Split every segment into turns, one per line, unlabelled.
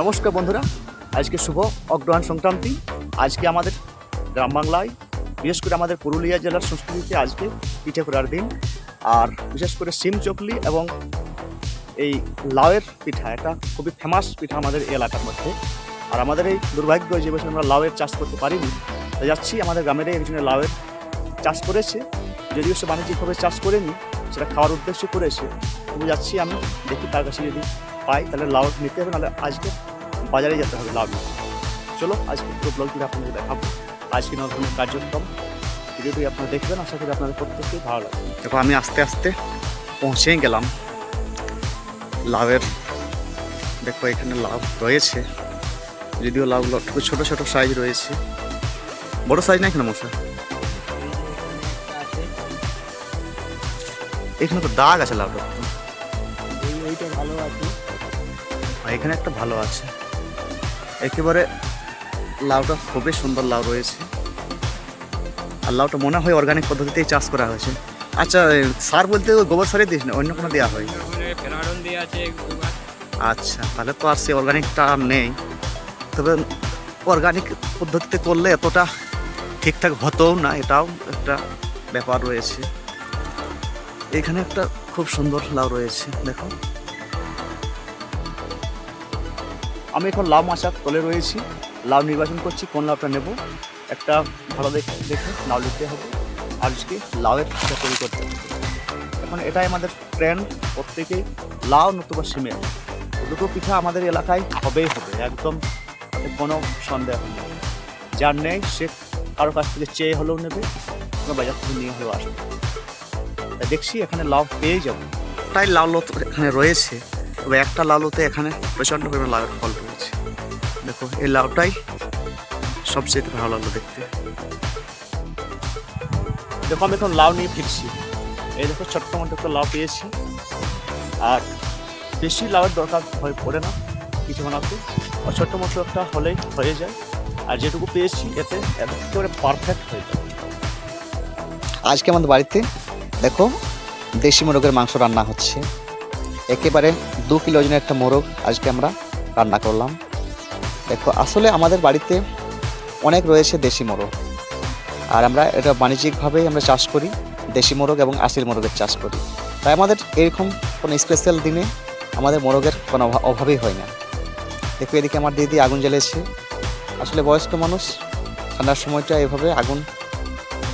নমস্কার বন্ধুরা, আজকে শুভ অগ্রহায়ণ সংক্রান্তি। আজকে আমাদের গ্রাম বাংলায়, বিশেষ করে আমাদের পুরুলিয়া জেলার সংস্কৃতিতে আজকে পিঠে করার দিন। আর বিশেষ করে সিম চকলি এবং এই লাউয়ের পিঠা, এটা খুবই ফেমাস পিঠা আমাদের এই এলাকার মধ্যে। আর আমাদের এই দুর্ভাগ্য যে বছর আমরা লাউয়ের চাষ করতে পারিনি, তাই যাচ্ছি আমাদের গ্রামের একজনে লাউয়ের চাষ করেছে। যদিও সে বাণিজ্যিকভাবে চাষ করেনি, সেটা খাওয়ার উদ্দেশ্য করেছে। কিন্তু যাচ্ছি আমি, দেখি তার কাছে যদি পাই, তাহলে লাউ নিতে হবে, নাহলে আজকে বাজারে যেতে হবে লাউ চলো, আজকে পুরো ব্লগটি আপনাদের দেখাবো। আজকে নতুন কার্যক্রম। ভিডিওটি আপনারা দেখবেন, আশা করি আপনাদের প্রত্যেককেই ভালো লাগবে। দেখো, আমি আস্তে আস্তে পৌঁছেই গেলাম। লাউয়ের, দেখো, এখানে লাউ রয়েছে। যদিও লাউগুলো একটু ছোটো ছোটো সাইজ রয়েছে। বড় সাইজ না এখানে মশা এখানে তো দাগ আছে তো।
এইটা ভালো আছে।
এখানে একটা ভালো আছে। একেবারে লাউটা খুবই সুন্দর লাউ রয়েছে। আর লাউটা মনে হয় অর্গানিক পদ্ধতিতেই চাষ করা হয়েছে। আচ্ছা সার বলতে গোবর সারই দিস না অন্য কোনো দেওয়া হয়? আচ্ছা তাহলে তো আর সে অর্গানিকটা নেই। তবে অর্গানিক পদ্ধতিতে করলে এতটা ঠিকঠাক হতোও না এটাও একটা ব্যাপার রয়েছে। এখানে একটা খুব সুন্দর লাউ রয়েছে দেখো। আমি এখন লাউ মাছার তলে রয়েছি। লাভ নির্বাচন করছি, কোন লাভটা নেব? একটা ভালো দেখে দেখে লাউ নিতে হবে। আজকে লাউয়ের পিঠা তৈরি করতে হবে। এখন এটাই আমাদের ট্রেন্ড প্রত্যেকেই লাউ নতুবা সিমেন্ট দুটো পিঠা আমাদের এলাকায় হবেই হবে, একদম কোনো সন্দেহ নেই। যার নেই, সে কারও কাছ থেকে চেয়ে হলেও নেবে, কোনো বাজার থেকে নিয়ে হলেও আসবে। দেখছি এখানে লাউ পেয়ে যাব। তাই লাউ এখানে রয়েছে। তবে একটা লাউতে এখানে প্রচণ্ড পরিমাণে লাউয়ের ফল রয়েছে দেখো এই লাউটাই সবচেয়ে ভালো লাগল দেখতে। দেখো আমি এখন লাউ নিয়ে ফিরছি। এই দেখো ছোট্ট মতো একটা লাউ পেয়েছি। আর বেশি লাউয়ের দরকার হয়ে পড়ে না। কিছু বানাতে আর ছোট্ট মতো একটা হলেই হয়ে যায়। আর যেটুকু পেয়েছি এতে একেবারে পারফেক্ট হয়ে যায়।
আজকে আমাদের বাড়িতে দেখো দেশি মুরগের মাংস রান্না হচ্ছে। একেবারে দু কিলো ওজনের একটা মোরগ আজকে আমরা রান্না করলাম। দেখো, আসলে আমাদের বাড়িতে অনেক রয়েছে দেশি মোরগ। আর আমরা এটা বাণিজ্যিকভাবেই আমরা চাষ করি, দেশি মোরগ এবং আশির মোরগের চাষ করি। তাই আমাদের এরকম কোনো স্পেশাল দিনে আমাদের মোরগের কোনো অভা- অভাবই হয় না। দেখো, এদিকে আমার দিদি আগুন জ্বেলেছে আসলে বয়স্ক মানুষ, ঠান্ডার সময়টা এভাবে আগুন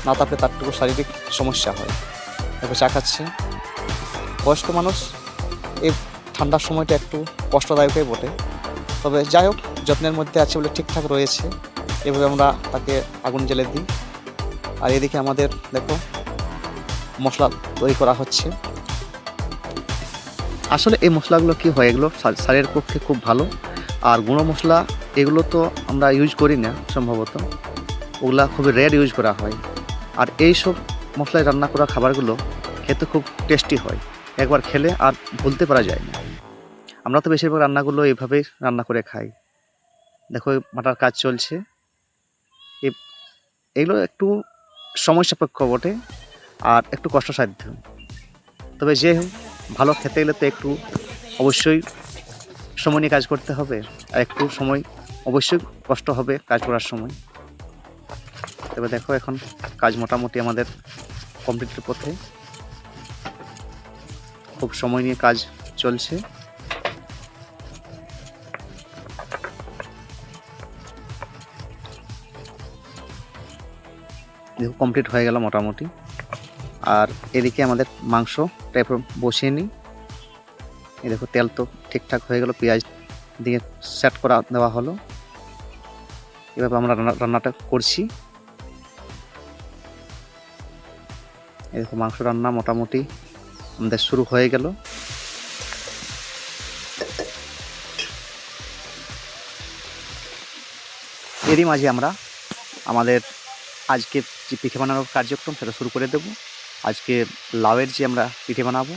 না থাকলে তারটুকু শারীরিক সমস্যা হয়। দেখো, চা খাচ্ছে। বয়স্ক মানুষ, এই ঠান্ডার সময়টা একটু কষ্টদায়কই বটে। তবে যাই হোক যত্নের মধ্যে আছে বলে ঠিকঠাক রয়েছে। এভাবে আমরা তাকে আগুন জ্বেলে দিই। আর এদিকে আমাদের, দেখো, মশলা তৈরি করা হচ্ছে।
আসলে এই মশলাগুলো কি হয়? এগুলো শরীরের পক্ষে খুব ভালো। আর গুঁড়ো মশলা, এগুলো তো আমরা ইউজ করি না সম্ভবত। ওগুলা খুবই রেয়ার ইউজ করা হয়। আর এই সব মশলায় রান্না করা খাবারগুলো খেতে খুব টেস্টি হয়। একবার খেলে আর ভুলতে পারা যায় না। আমরা তো বেশিরভাগ রান্নাগুলো এইভাবেই রান্না করে খাই। দেখো, মাটার কাজ চলছে। এগুলো একটু সময় সাপেক্ষ বটে আর একটু কষ্টসাধ্য। তবে যে ভালো খেতে গেলে তো একটু অবশ্যই সময় নিয়ে কাজ করতে হবে। আর একটু সময় অবশ্যই কষ্ট হবে কাজ করার সময়। তবে দেখো, এখন কাজ মোটামুটি আমাদের কমপ্লিটের পথে। খুব সময় নিয়ে কাজ চলছে। দেখো কমপ্লিট হয়ে গেল মোটামুটি। আর এদিকে আমাদের মাংস টাইপের বসিয়ে নিই। এই দেখো, তেল তো ঠিকঠাক হয়ে গেল, পেঁয়াজ দিয়ে সেট করা দেওয়া হলো। এভাবে আমরা রান্না, রান্নাটা করছি। দেখো, মাংস রান্না মোটামুটি আমাদের শুরু হয়ে গেল। এরই মাঝে আমরা আমাদের আজকে যে পিঠে বানানোর কার্যক্রম সেটা শুরু করে দেব। আজকে লাউয়ের যে আমরা পিঠে বানাবো,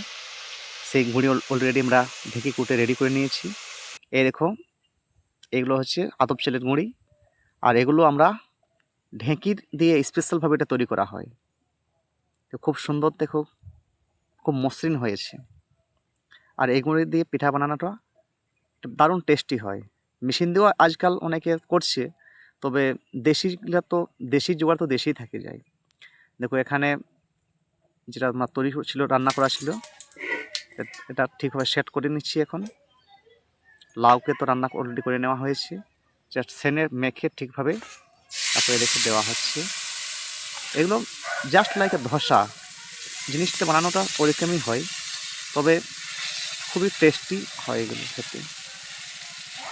সেই গুঁড়ি অলরেডি আমরা ঢেকে কুটে রেডি করে নিয়েছি। এই দেখো, এগুলো হচ্ছে আতপ চালের গুঁড়ি। আর এগুলো আমরা ঢেঁকির দিয়ে স্পেশালভাবে এটা তৈরি করা হয়। তো খুব সুন্দর দেখো খুব মসৃণ হয়েছে। আর এই গুঁড়ি দিয়ে পিঠা বানানোটা দারুণ টেস্টি হয়। মেশিন দিয়েও আজকাল অনেকে করছে, তবে দেশিগুলো তো, দেশি জোগাড় তো দেশেই থাকে যায়। দেখো এখানে যেটা আমার তৈরি ছিল রান্না করা ছিল এটা ঠিকভাবে সেট করে নিচ্ছি এখন। লাউকে তো রান্না অলরেডি করে নেওয়া হয়েছে। জাস্ট সেনে মেখে ঠিকভাবে তারপরে রেখে দেওয়া হচ্ছে। এগুলো জাস্ট লাইক এ ধসা। জিনিসটা বানানোটা ওরকমই হয়, তবে খুবই টেস্টি হয় এগুলো খেতে।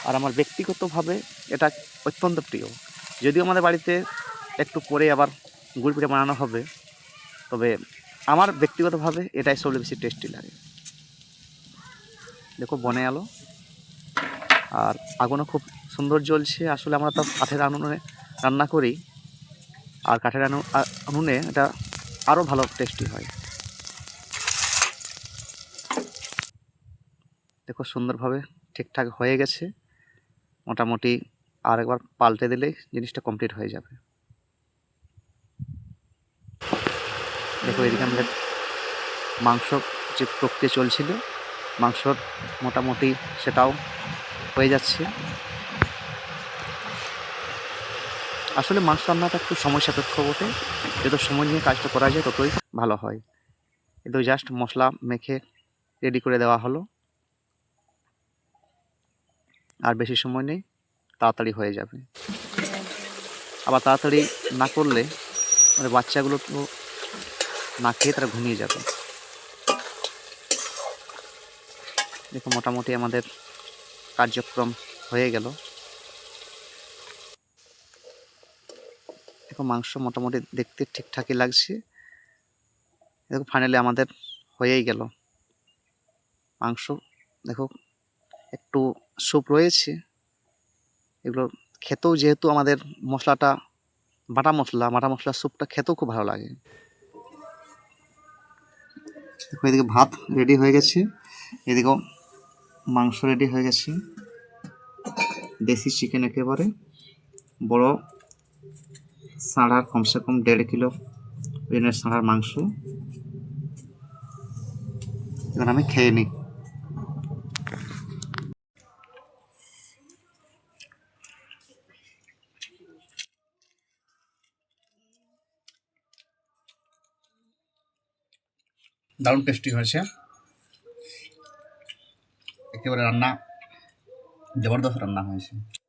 আর আমার ব্যক্তিগতভাবে এটা অত্যন্ত প্রিয়। যদিও আমাদের বাড়িতে একটু পরে আবার গুড় পিঠে বানানো হবে, তবে আমার ব্যক্তিগতভাবে এটাই সবচেয়ে বেশি টেস্টি লাগে। দেখো বনে আলো, আর আগুনও খুব সুন্দর জ্বলছে। আসলে আমরা তো কাঠের আনুনে রান্না করি, আর কাঠের আনু আনুনে এটা আরও ভালো টেস্টি হয়। দেখো সুন্দরভাবে ঠিকঠাক হয়ে গেছে। মোটামুটি আর একবার পাল্টে দিলেই জিনিসটা কমপ্লিট হয়ে যাবে। দেখো এদিকে আমাদের মাংস যে প্রক্রিয়া চলছিল, মাংসর মোটামুটি সেটাও হয়ে যাচ্ছে। আসলে মাংস রান্নাটা একটু সময় সাপেক্ষ বটে। যত সময় নিয়ে কাজটা করা যায় ততই ভালো হয়। কিন্তু জাস্ট মশলা মেখে রেডি করে দেওয়া হলো। আর বেশি সময় নেই, তাড়াতাড়ি হয়ে যাবে। আবার তাড়াতাড়ি না করলে আমাদের বাচ্চাগুলো তো না খেয়ে তারা ঘুমিয়ে যাবে। দেখো মোটামুটি আমাদের কার্যক্রম হয়ে গেল। দেখো মাংস মোটামুটি দেখতে ঠিকঠাকই লাগছে। দেখো ফাইনালি আমাদের হয়েই গেল। মাংস দেখো একটু স্যুপ রয়েছে। এগুলো খেতেও যেহেতু আমাদের মশলাটা, বাটা মশলা, বাটা মশলার স্যুপটা খেতেও খুব ভালো লাগে। এদিকে ভাত রেডি হয়ে গেছে। এদিকেও মাংস রেডি হয়ে গেছে। দেশি চিকেন একেবারে। বড় সাড়ার, কমসে কম দেড় কিলো ওজনের সাড়ার মাংস। এবার আমি খেয়ে নিই। দারুণ টেস্টি হয়েছে। একেবারে রান্না জবরদস্ত রান্না হয়েছে।